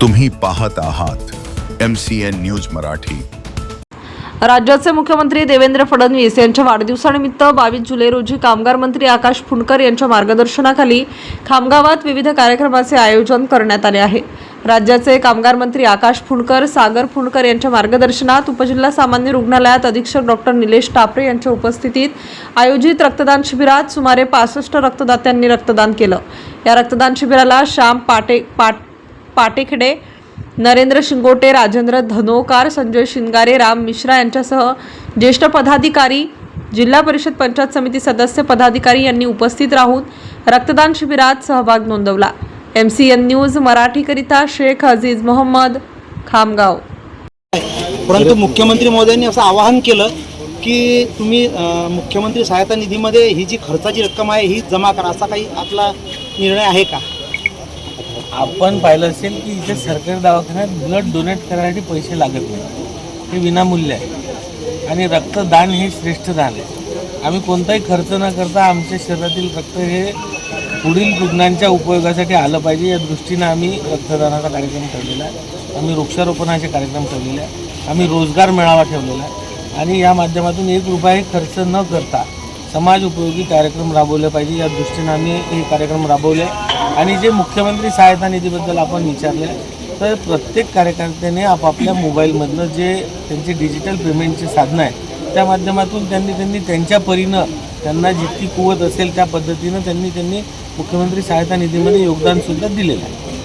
तुम्ही पाहत आहात M C N news Marathi. राज्याचे मुख्यमंत्री देवेंद्र फडणवीस यांच्या वाढदिवसानिमित्त बावीस जुलै रोजी कामगार मंत्री आकाश फुंडकर यांच्या मार्गदर्शनाखाली खामगावात विविध कार्यक्रमाचे आयोजन करण्यात आले आहे. राज्याचे कामगार मंत्री आकाश फुंडकर सागर फुंडकर यांच्या मार्गदर्शनात उपजिल्हा सामान्य रुग्णालयात अधीक्षक डॉक्टर निलेश टापरे यांच्या उपस्थितीत आयोजित रक्तदान शिबिरात सुमारे पासष्ट रक्तदात्यांनी रक्तदान केलं. या रक्तदान शिबिराला श्याम पाटे पाट पाटेखडे नरेंद्र शिंगोटे राजेंद्र धनोकार संजय शिंगारे राम मिश्रा यांच्यासह ज्येष्ठ पदाधिकारी जिल्हा परिषद पंचायत समिती सदस्य पदाधिकारी यांनी उपस्थित राहून रक्तदान शिबिरात सहभाग नोंदवला. एम सी एन न्यूज मराठीकरिता शेख अजीज मोहम्मद खामगाव. परंतु मुख्यमंत्री महोदयांनी असं आवाहन केलं की तुम्ही मुख्यमंत्री सहायता निधीमध्ये ही जी खर्चाची रक्कम आहे ही जमा करा असा काही आपला निर्णय आहे का? आपण पाहिलं असेल की इथे सरकारी दवाखान्यात ब्लड डोनेट करायसाठी पैसे लागत नाही. हे विनामूल्य आहे. आणि रक्तदान हे श्रेष्ठ दान आहे. आम्ही कोणताही खर्च न करता आमच्या शरीरातील रक्त हे पुढील रुग्णांच्या उपयोगासाठी आलं पाहिजे. या दृष्टीनं आम्ही रक्तदानाचा कार्यक्रम ठेवलेला आहे. आम्ही वृक्षारोपणाचे कार्यक्रम ठेवलेले आहे. आम्ही रोजगार मेळावा ठेवलेला आहे. आणि या माध्यमातून एक रुपये खर्च न करता समाज उपयोगी कार्यक्रम राबवले पाहिजे. या दृष्टीनं आम्ही हे कार्यक्रम राबवले. आणि जे मुख्यमंत्री सहायता निधीबद्दल आपण विचारले तर प्रत्येक कार्यकर्त्याने आपापल्या मोबाईलमधनं जे त्यांचे डिजिटल पेमेंटचे साधनं आहेत त्या माध्यमातून त्यांनी त्यांनी त्यांच्या परीनं त्यांना जितकी कुवत असेल त्या पद्धतीनं त्यांनी त्यांनी मुख्यमंत्री सहायता निधीमध्ये योगदानसुद्धा दिलेलं आहे.